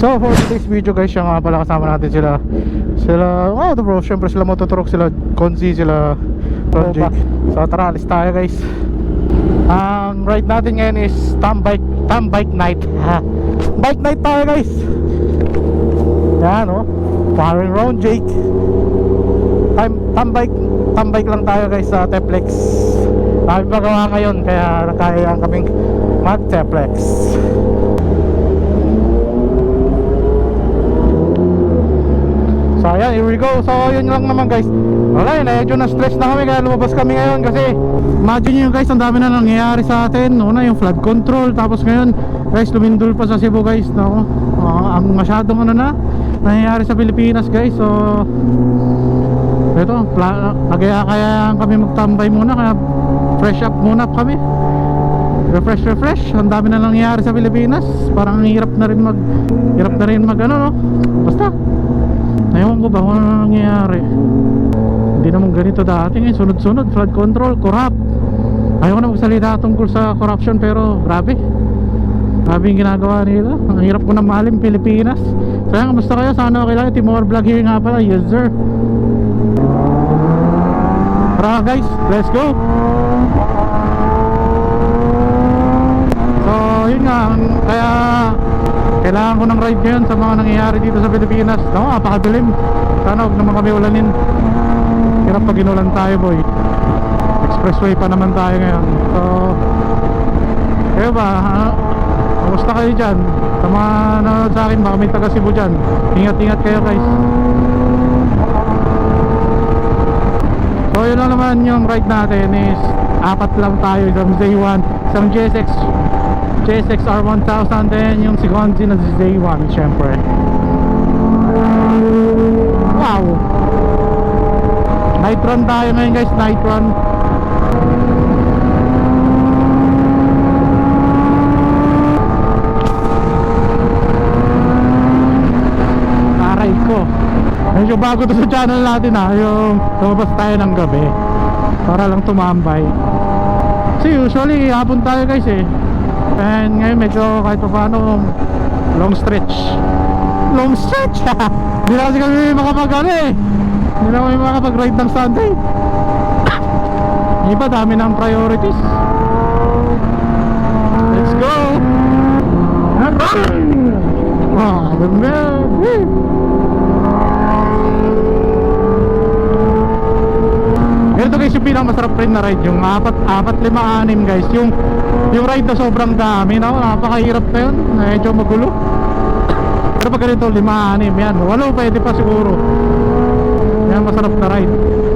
So for today's video guys, yung nga pala kasama natin sila. Sila, oh the bro, syempre sila mototruck, sila Konzi, sila Project So tara, alis tayo guys. Ang ride natin ngayon is Tam Bike, Tam Bike Night. Ha. Bike Night tayo guys. Yan oh. Firing round Jake. Tam, tam bike Tam bike lang tayo guys sa Teplex. Kami magawa ngayon kaya nakaya kaming mag So ayan, here we go. So yun lang naman guys. Wala yun, medyo na-stress na kami kaya lumabas kami ngayon kasi imagine nyo guys, ang dami na nangyayari sa atin. Una yung flood control, tapos ngayon guys, lumindol pa sa Cebu guys. No? Ah, ang masyadong ano na, nangyayari sa Pilipinas guys. So ito, kaya kaya kami magtambay muna kaya fresh up muna kami. Refresh, refresh. Ang dami na nangyayari sa Pilipinas. Parang ang hirap na rin mag hirap na rin mag ano no. Basta Ewan ko ba kung ano nangyayari. Hindi naman ganito dati ngayon. Sunod-sunod, flood control, corrupt. Ayaw ko na magsalita tungkol sa corruption Pero grabe. Grabe yung ginagawa nila. Ang hirap ko na mahalin Pilipinas. So yan, kamusta kayo? Sana okay lang. Timor Vlog here nga pala. Yes sir. Tara guys, let's go. So yun nga. Kaya kailangan ko ng ride ngayon sa mga nangyayari dito sa Pilipinas. No, napakadilim. Sana huwag naman kami ulanin. Hirap pag inulan tayo boy. Expressway pa naman tayo ngayon. So kayo ba ha? kamusta kayo dyan? Sa mga nanonood sa akin baka may taga Cebu dyan. Ingat ingat kayo guys. So yun lang naman yung ride natin is apat lang tayo isang Z1 isang GSX JSX R1000 then yung si Gonzi na si Z1 syempre. Wow. Night run tayo ngayon guys. Night run. Aray ko. Medyo bago to sa channel natin ha yung lumabas tayo ng gabi. Para lang tumambay. Kasi usually hapon tayo guys eh And ngayon medyo kahit pa paano long stretch. Long stretch! Hindi na kasi kami makapag ano eh. Hindi na kami makapag-ride ng Sunday. Iba dami ng priorities. Let's go! Ah! Woo! Ganito guys yung pinakamasarap rin na ride Yung 4, 4, 5, 6 guys Yung yung ride na sobrang dami no? Napakahirap na yun. Medyo magulo. Pero pag ganito 5, 6 yan. Walo pwede pa siguro. Yan masarap na ride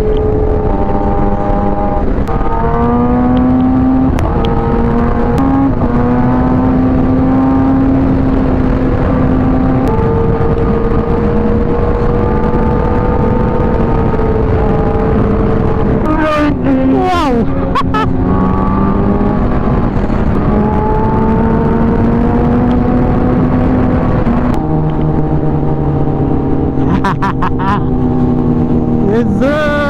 yes, sir!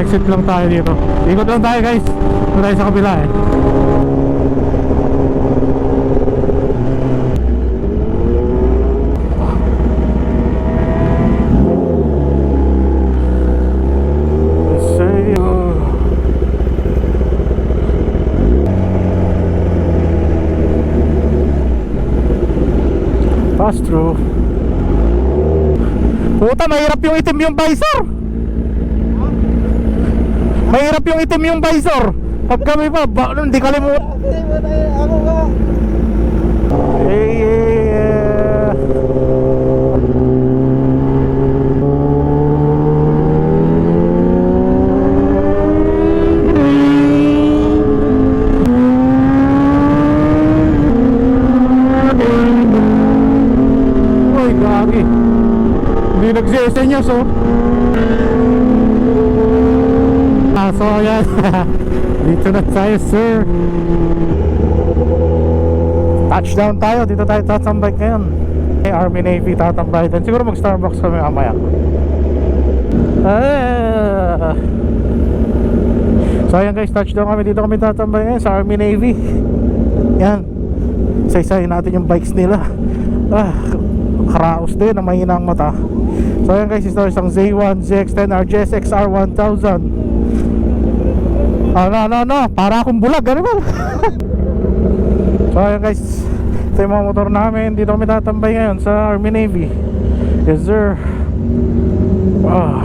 Exit lang tayo dito. Ikot lang tayo guys. Ikot tayo sa kabila eh. Pass through. Puta, mahirap yung itim yung visor. Mahirap yung itim yung visor. Pag kami pa, ba, ano, hindi kalimut. Ako ka. Hey, hey, yeah. Ay, grabe. So ayan. dito na tayo, sir. Touchdown tayo. Dito tayo tatambay ngayon. Army Navy tatambay din. Siguro mag-Starbucks kami mamaya. Ah. So ayan guys, touchdown kami. Dito kami tatambay ngayon sa Army Navy. Yan. Isa-isahin natin yung bikes nila. Ah, karaos din na mahina ang mata. So ayan guys, ito isang Z1, ZX10, RGS XR 1000. Ano, ano, ano, para akong bulag, ano ba? so ayan guys, ito yung mga motor namin. Dito kami tatambay ngayon sa Army Navy. Yes sir. Ah.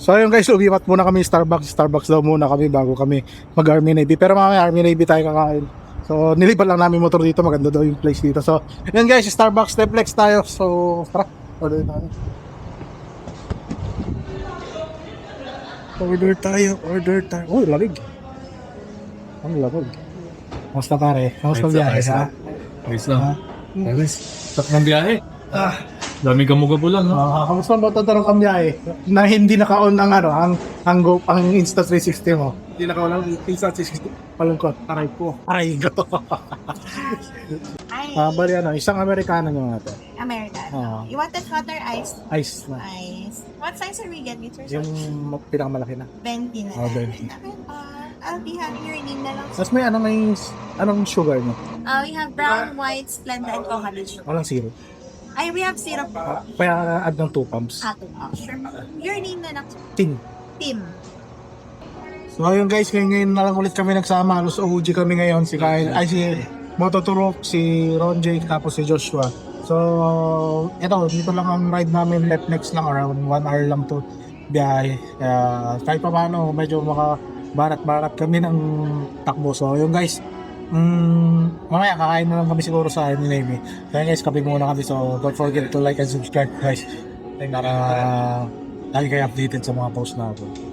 So ayun guys, umipat muna kami Starbucks. Starbucks daw muna kami bago kami mag Army Navy. Pero mamaya Army Navy tayo kakain. So nilipat lang namin motor dito. Maganda daw yung place dito. So yun guys, Starbucks Steplex tayo. So tara, order tayo. Order tayo, order tayo. Oh, lamig. Ang lamig. Kamusta pare? Kamusta lang, biyahe ha? Ayos lang. Ha? Ayos. Sarap ng biyahe. Ah, dami gamugabu lang, no? Ah, kamusta mo tatanong kami ay na hindi naka-on ang ano, ang ang ang Insta 360 mo. Hindi naka-on ang Insta 360. Palungkot. Aray po. Aray ko. Hi, Ah, bali ano, isang Amerikano nyo nga to. American. Ah. You want the cutter ice? Ice na. Ice. What size are we getting, sir? Yung pinakamalaki na. 20 na. Oh, lang. 20. Uh, I'll be having your name na lang. Tapos may ano, may anong sugar nyo? Uh, we have brown, white, Splenda, and coconut sugar. Walang syrup. Ay, we have syrup. Ah, kaya add ng 2 pumps. Ato. Oh, sure. Your name na lang. Tin. Tim. So ayun guys, ngayon, ngayon na lang ulit kami nagsama. Halos OG kami ngayon. Si Kyle, ay si Mototurok, si Ron J, tapos si Joshua. So, ito, dito lang ang ride namin. Left next lang, around 1 hour lang to biyahe. Kaya kahit pa paano, medyo maka barat-barat kami ng takbo. So, yun guys, mm, mamaya kakain na lang kami siguro sa Army Navy. Kaya guys, kape muna kami. So, don't forget to like and subscribe guys. Para uh, lagi kayo updated sa mga post natin.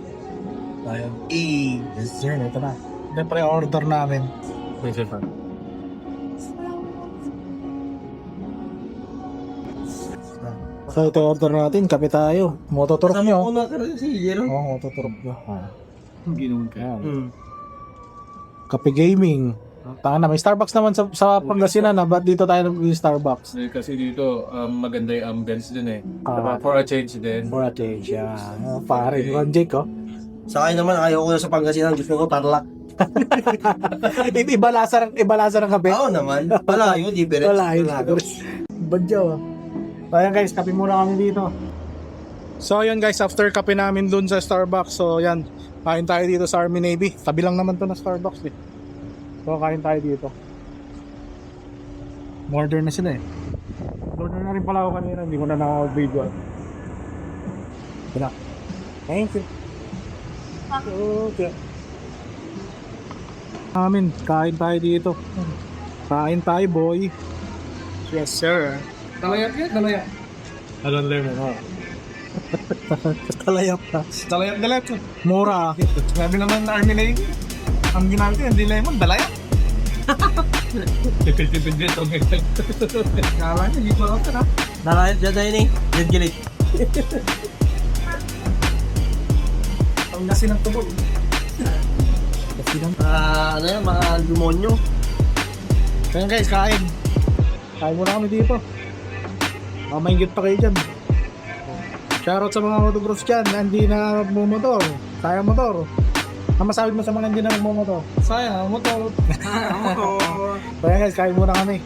Tayo. Eh, yes sir, ito na. Siyempre, order namin. May pa. So, ito order natin. Kape tayo. Mototurok nyo. Una ka rin si Jero. Oo, oh, mototurok nyo. Ah. Ginoon ka. Yan. Kape gaming. Taka na, may Starbucks naman sa, sa Pangasinan na. Ba't dito tayo nag-Starbucks? Eh, Kasi dito, um, maganda yung ambience din eh. Ah. Diba? For a change din. For a change, yan. Oh, pare, Ron Jake, oh. Sa akin naman, ayaw ko na sa Pangasinan. Gusto ko tarlac. iba lasa ng, iba lasa ng kape. Oo naman. Wala yun, different. Wala yun. Badyo. So ayan guys, kape muna kami dito. So ayan guys, after kape namin dun sa Starbucks, so ayan, kain tayo dito sa Army Navy. Tabi lang naman to na Starbucks eh. So kain tayo dito. Order na sila eh. Order na rin pala ako kanina, hindi ko na naka-video. Wala. Thank you. Okay. Amin, kain tayo dito. Kain tayo boy. Yes sir. Talayap yan, talayap. Alam lemon, ha? Talayap na. Talayap na lahat. Mura. Sabi naman na Army Navy. Ang ginamit ko, hindi lemon, dalayap. Tipid-tipid din ito. Kala niya, hindi ko ako na. Nalayat dyan tayo ni. Yan gilit. Ang nasi ng tubo. Ah, ano yan, mga demonyo. Kaya guys, kain. Kain muna kami dito. Baka maingit pa kayo dyan. Shoutout sa mga motocross dyan na hindi na magmumotor. Sayang motor. Ang masabi mo sa mga hindi na magmumotor? Sayang, motor. Kaya guys, kain muna kami.